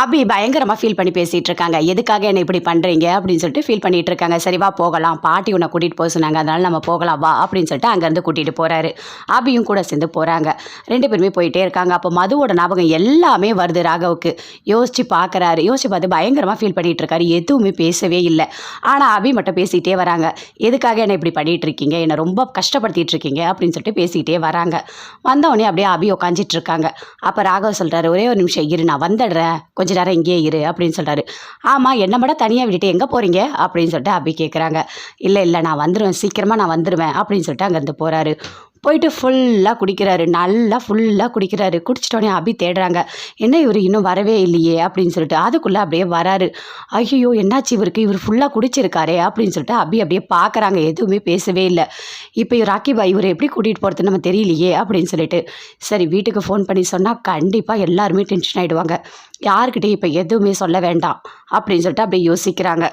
அபி பயங்கரமாக ஃபீல் பண்ணி பேசிகிட்டு இருக்காங்க எதுக்காக என்னை இப்படி பண்ணுறீங்க அப்படின்னு சொல்லிட்டு ஃபீல் பண்ணிட்டு இருக்காங்க சரிவா போகலாம். பாட்டி உன்னை கூட்டிகிட்டு போக சொன்னாங்க. அதனால் நம்ம போகலாம் வா அப்படின்னு சொல்லிட்டு அங்கேருந்து கூட்டிகிட்டு போகிறாரு அபியும் கூட சேர்ந்து போகிறாங்க ரெண்டு பேருமே போயிட்டே இருக்காங்க. அப்போ மதுவோட ஞாபகம் எல்லாமே வருது ராகவுக்கு. யோசிச்சு பார்க்குறாரு யோசிச்சு பார்த்து பயங்கரமாக ஃபீல் பண்ணிட்டு இருக்காரு எதுவுமே பேசவே இல்லை. ஆனால் அபி மட்டும் பேசிகிட்டே வராங்க. எதுக்காக என்னை இப்படி பண்ணிட்டு இருக்கீங்க என்னை ரொம்ப கஷ்டப்படுத்திட்டு இருக்கீங்க அப்படின்னு சொல்லிட்டு பேசிக்கிட்டே வராங்க. வந்தவொடனே அப்படியே அபி உட்காந்துட்டு இருக்காங்க அப்போ ராகவ் சொல்கிறாரு ஒரே ஒரு நிமிஷம் இரு நான் வந்துடுறேன். கொஞ்சம் கொஞ்ச நேரம் இங்கேயே இரு அப்படின்னு சொல்கிறாரு ஆமாம் என்ன மட்டும் தனியாக விட்டுட்டு எங்கே போகிறீங்க அப்படின்னு சொல்லிட்டு அபி கேட்குறாங்க இல்லை இல்லை நான் வந்துடுவேன் சீக்கிரமாக நான் வந்துடுவேன் அப்படின்னு சொல்லிட்டு அங்கேருந்து போகிறாரு போயிட்டு ஃபுல்லாக குடிக்கிறாரு. நல்லா ஃபுல்லாக குடிக்கிறாரு. குடிச்சிட்டோடனே அபி தேடுறாங்க. என்ன இவர் இன்னும் வரவே இல்லையே? அப்படின்னு சொல்லிட்டு அதுக்குள்ளே அப்படியே வராரு. ஐயோ என்னாச்சு இவருக்கு? இவர் ஃபுல்லாக குடிச்சிருக்காரே? அப்படின்னு சொல்லிட்டு அபி அப்படியே பார்க்குறாங்க எதுவுமே பேசவே இல்லை. இப்போ இவர் பாய் இவர் எப்படி கூட்டிகிட்டு போகிறது நம்ம தெரியலையே? அப்படின்னு சொல்லிட்டு சரி வீட்டுக்கு ஃபோன் பண்ணி சொன்னால் கண்டிப்பாக எல்லாருமே டென்ஷன் ஆகிடுவாங்க யாருக்கிட்டையும் இப்போ எதுவுமே சொல்ல வேண்டாம். அப்படின்னு சொல்லிட்டு அப்படியே யோசிக்கிறாங்க.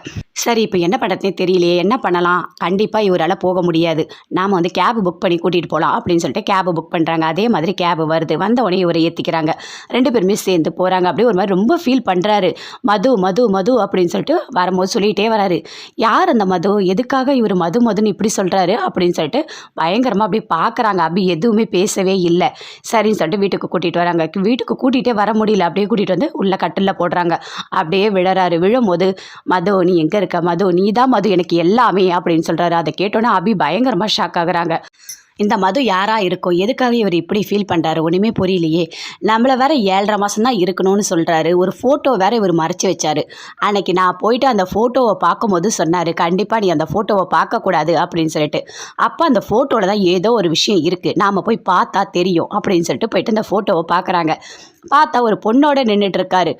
சரி இப்போ என்ன பண்ணுறதுனே தெரியலையே என்ன பண்ணலாம்? கண்டிப்பாக இவரால் போக முடியாது. நாம் வந்து கேப் புக் பண்ணி கூட்டிகிட்டு போகலாம் அப்படின்னு சொல்லிட்டு கேபு புக் பண்ணுறாங்க அதே மாதிரி கேபு வருது. வந்த உடனே இவரை ஏற்றிக்கிறாங்க ரெண்டு பேருமே சேர்ந்து போகிறாங்க அப்படியே ஒரு மாதிரி ரொம்ப ஃபீல் பண்ணுறாரு மது மது மது அப்படின்னு சொல்லிட்டு வரும்போது சொல்லிகிட்டே வராரு. யார் அந்த மது? எதுக்காக இவர் மது மதுன்னு இப்படி சொல்கிறாரு அப்படின்னு சொல்லிட்டு பயங்கரமாக அப்படி பார்க்குறாங்க அப்படி எதுவுமே பேசவே இல்லை. சரின்னு சொல்லிட்டு வீட்டுக்கு கூட்டிகிட்டு வராங்க. வீட்டுக்கு கூட்டிகிட்டே வர முடியல. அப்படியே கூட்டிகிட்டு வந்து உள்ள கட்டிலில் போடுறாங்க. அப்படியே விழறாரு. விழும்போது மது நீ எங்கே இருக்க. மது நீ தான் மது எனக்கு எல்லாமே அப்படின்னு சொல்கிறாரு அதை கேட்டோன்னே அபி பயங்கரமாக ஷாக் ஆகுறாங்க. இந்த மது யாராக இருக்கும் எதுக்காக இவர் இப்படி ஃபீல் பண்ணுறாரு ஒன்றுமே புரியலையே. நம்மளை வேற ஏழரை மாதம் தான் இருக்கணும்னு சொல்கிறாரு ஒரு ஃபோட்டோ வேற இவர் மறைச்சி வச்சாரு. அன்னைக்கு நான் போயிட்டு அந்த ஃபோட்டோவை பார்க்கும்போது சொன்னார் கண்டிப்பாக நீ அந்த ஃபோட்டோவை பார்க்கக்கூடாது அப்படின்னு சொல்லிட்டு. அப்போ அந்த ஃபோட்டோவில் தான் ஏதோ ஒரு விஷயம் இருக்குது நாம் போய் பார்த்தா தெரியும் அப்படின்னு சொல்லிட்டு போயிட்டு அந்த ஃபோட்டோவை பார்க்குறாங்க. பார்த்தா ஒரு பொண்ணோட நின்றுட்டு இருக்காரு.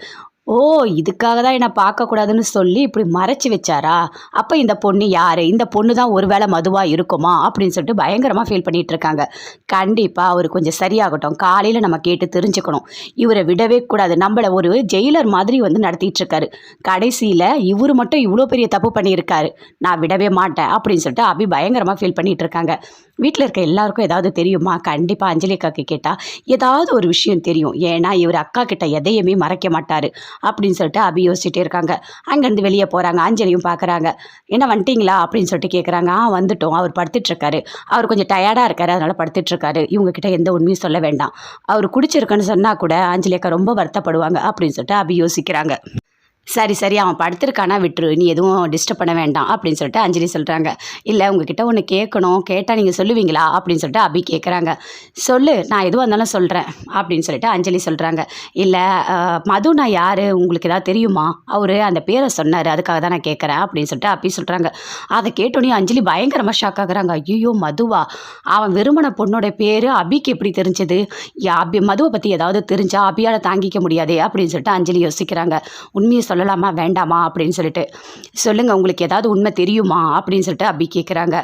ஓ இதுக்காக தான் என்னை பார்க்கக்கூடாதுன்னு சொல்லி இப்படி மறைச்சி வச்சாரா? அப்போ இந்த பொண்ணு யார்? இந்த பொண்ணு தான் ஒருவேளை மதுவாக இருக்குமா? அப்படின்னு சொல்லிட்டு பயங்கரமாக ஃபீல் பண்ணிட்டு இருக்காங்க. கண்டிப்பாக அவர் கொஞ்சம் சரியாகட்டும். காலையில் நம்ம கேட்டு தெரிஞ்சுக்கணும். இவரை விடவே கூடாது. நம்மளை ஒரு ஜெயிலர் மாதிரி வந்து நடத்திட்டு இருக்காரு. கடைசியில் இவர் மட்டும் இவ்வளோ பெரிய தப்பு பண்ணியிருக்காரு. நான் விடவே மாட்டேன் அப்படின்னு சொல்லிட்டு அபி பயங்கரமாக ஃபீல் பண்ணிட்டு இருக்காங்க. வீட்டில் இருக்க எல்லாருக்கும் ஏதாவது தெரியுமா? கண்டிப்பாக அஞ்சலி அக்காக்கு கேட்டால் ஏதாவது ஒரு விஷயம் தெரியும். ஏன்னா இவர் அக்கா கிட்ட எதையுமே மறைக்க மாட்டார் அப்படின்னு சொல்லிட்டு அபி யோசிச்சுட்டே இருக்காங்க. அங்கேருந்து வெளியே போகிறாங்க அஞ்சலியும் பார்க்குறாங்க என்ன வந்துட்டீங்களா அப்படின்னு சொல்லிட்டு கேட்குறாங்க ஆ வந்துட்டோம். அவர் படுத்துட்ருக்காரு அவர் கொஞ்சம் டயர்டாக இருக்காரு அதனால் படுத்துட்ருக்காரு இவங்க கிட்ட எந்த உண்மையும் சொல்ல வேண்டாம். அவர் குடிச்சிருக்குன்னு சொன்னால் கூட அஞ்சலி அக்கா ரொம்ப வருத்தப்படுவாங்க அப்படின்னு சொல்லிட்டு அபி யோசிக்கிறாங்க. சரி சரி அவன் படுத்திருக்கானா விட்டுரு நீ எதுவும் டிஸ்டர்ப் பண்ண வேண்டாம் அப்படின்னு சொல்லிட்டு அஞ்சலி சொல்கிறாங்க இல்லை உங்ககிட்ட ஒன்று கேட்கணும் கேட்டால் நீங்கள் சொல்லுவீங்களா அப்படின்னு சொல்லிட்டு அபி கேட்குறாங்க சொல்லு நான் எதுவாக இருந்தாலும் சொல்கிறேன் அப்படின்னு சொல்லிட்டு அஞ்சலி சொல்கிறாங்க இல்லை மது நான் யார்? உங்களுக்கு ஏதாவது தெரியுமா? அவர் அந்த பேரை சொன்னார் அதுக்காக தான் நான் கேட்குறேன் அப்படின்னு சொல்லிட்டு அபி சொல்கிறாங்க அதை கேட்டோன்னே அஞ்சலி பயங்கரமாக ஷாக் ஆகுறாங்க. ஐயோ மதுவா? அவன் வெறுமன பொண்ணோட பேர் அபிக்கு எப்படி தெரிஞ்சது? யா, அபி மதுவை பற்றி ஏதாவது தெரிஞ்சா அபியால் தாங்கிக்க முடியாதே அப்படின்னு சொல்லிட்டு அஞ்சலி யோசிக்கிறாங்க. உண்மையை சொல்லலாமா? வேண்டாமா? அப்படின்னு சொல்லிட்டு சொல்லுங்கள் உங்களுக்கு ஏதாவது உண்மை தெரியுமா? அப்படின்னு சொல்லிட்டு அபி கேட்குறாங்க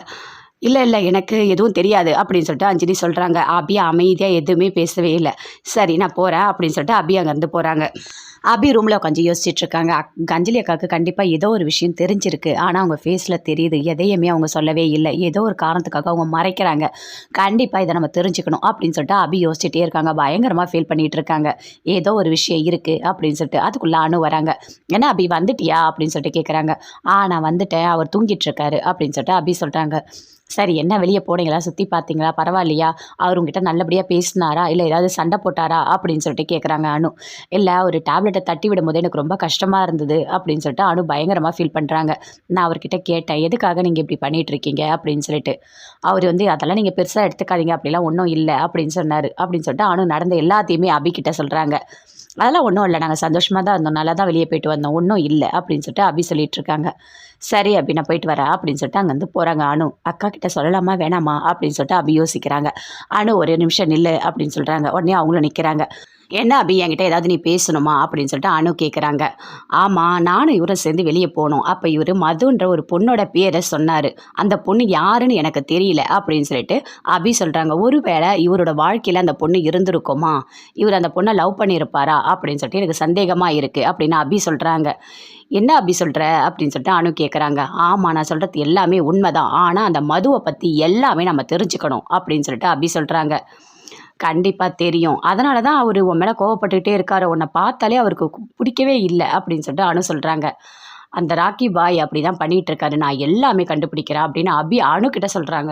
இல்லை இல்லை எனக்கு எதுவும் தெரியாது அப்படின்னு சொல்லிட்டு அஞ்சலி சொல்கிறாங்க அபி அமைதியாக எதுவுமே பேசவே இல்லை. சரி நான் போகிறேன் அப்படின்னு சொல்லிட்டு அபி அங்கேருந்து போகிறாங்க அபி ரூமில் உட்காந்து யோசிச்சுட்டு இருக்காங்க அக்- அஞ்சலி அக்காவுக்கு கண்டிப்பாக ஏதோ ஒரு விஷயம் தெரிஞ்சிருக்கு. ஆனால் அவங்க ஃபேஸில் தெரியுது. எதையுமே அவங்க சொல்லவே இல்லை. ஏதோ ஒரு காரணத்துக்காக அவங்க மறைக்கிறாங்க. கண்டிப்பாக இதை நம்ம தெரிஞ்சுக்கணும் அப்படின்னு சொல்லிட்டு அபி யோசிச்சுட்டே இருக்காங்க. பயங்கரமாக ஃபீல் பண்ணிகிட்டு இருக்காங்க. ஏதோ ஒரு விஷயம் இருக்குது அப்படின்னு சொல்லிட்டு அதுக்குள்ளே அணு வராங்க. ஏன்னா அபி வந்துட்டியா? அப்படின்னு சொல்லிட்டு கேட்குறாங்க ஆ நான் வந்துட்டேன். அவர் தூங்கிட்டு இருக்காரு அப்படின்னு சொல்லிட்டு அபி சொல்கிறாங்க சரி என்ன வெளியே போனீங்களா? சுற்றி பார்த்தீங்களா பரவாயில்லையா? அவர் உங்ககிட்ட நல்லபடியாக பேசினாரா? இல்லை ஏதாவது சண்டை போட்டாரா? அப்படின்னு சொல்லிட்டு கேட்குறாங்க அனு. இல்லை ஒரு டேப்லெட் டேப்லெட்டை தட்டி விடும்போது எனக்கு ரொம்ப கஷ்டமாக இருந்தது அப்படின்னு சொல்லிட்டு அனு பயங்கரமாக ஃபீல் பண்ணுறாங்க நான் அவர்கிட்ட கேட்டேன் எதுக்காக நீங்கள் இப்படி பண்ணிகிட்ருக்கீங்க இருக்கீங்க? அப்படின்னு சொல்லிட்டு. அவர் வந்து அதெல்லாம் நீங்கள் பெருசாக எடுத்துக்காதீங்க அப்படிலாம் ஒன்றும் இல்லை அப்படின்னு சொன்னார். அப்படின்னு சொல்லிட்டு அனு நடந்த எல்லாத்தையுமே அபிகிட்ட சொல்கிறாங்க அதெல்லாம் ஒன்றும் இல்லை நாங்கள் சந்தோஷமாக தான் இருந்தோம் நல்லா தான் வெளியே போயிட்டு வந்தோம் ஒன்றும் இல்லை அப்படின்னு சொல்லிட்டு அபி சொல்லிட்டு இருக்காங்க. சரி அப்படி நான் போயிட்டு வரேன் அப்படின்னு சொல்லிட்டு அங்கேருந்து போகிறாங்க அனு. அக்கா கிட்ட சொல்லலாமா வேணாமா? அப்படின்னு சொல்லிட்டு அபி யோசிக்கிறாங்க. அனு ஒரு நிமிஷம் நில்லு அப்படின்னு சொல்கிறாங்க உடனே அவங்களும் நிற்கிறாங்க என்ன அபி என்கிட்ட ஏதாவது நீ பேசணுமா? அப்படின்னு சொல்லிட்டு அனு கேட்குறாங்க ஆமாம் நானும் இவரும் சேர்ந்து வெளியே போனோம். அப்போ இவர் மதுன்ற ஒரு பொண்ணோட பேரை சொன்னார். அந்த பொண்ணு யாருன்னு எனக்கு தெரியல அப்படின்னு சொல்லிட்டு அபி சொல்கிறாங்க ஒருவேளை இவரோட வாழ்க்கையில் அந்த பொண்ணு இருந்திருக்குமா? இவர் அந்த பொண்ணை லவ் பண்ணியிருப்பாரா? அப்படின்னு சொல்லிட்டு எனக்கு சந்தேகமாக இருக்குது அப்படின்னு அபி சொல்கிறாங்க என்ன அபி சொல்கிற அப்படின்னு சொல்லிட்டு அனு கேட்குறாங்க ஆமாம் நான் சொல்கிறது எல்லாமே உண்மைதான். ஆனால் அந்த மதுவை பற்றி எல்லாமே நம்ம தெரிஞ்சுக்கணும் அப்படின்னு சொல்லிட்டு அபி சொல்கிறாங்க கண்டிப்பாக தெரியும். அதனால தான் அவர் உன் மேலே கோவப்பட்டுக்கிட்டே இருக்காரு. உன்னை பார்த்தாலே அவருக்கு பிடிக்கவே இல்லை அப்படின்னு சொல்லிட்டு அனு சொல்கிறாங்க அந்த ராக்கி பாய் அப்படி தான் பண்ணிகிட்டு இருக்காரு. நான் எல்லாமே கண்டுபிடிக்கிறேன் அப்படின்னு அபி அணுக்கிட்ட சொல்கிறாங்க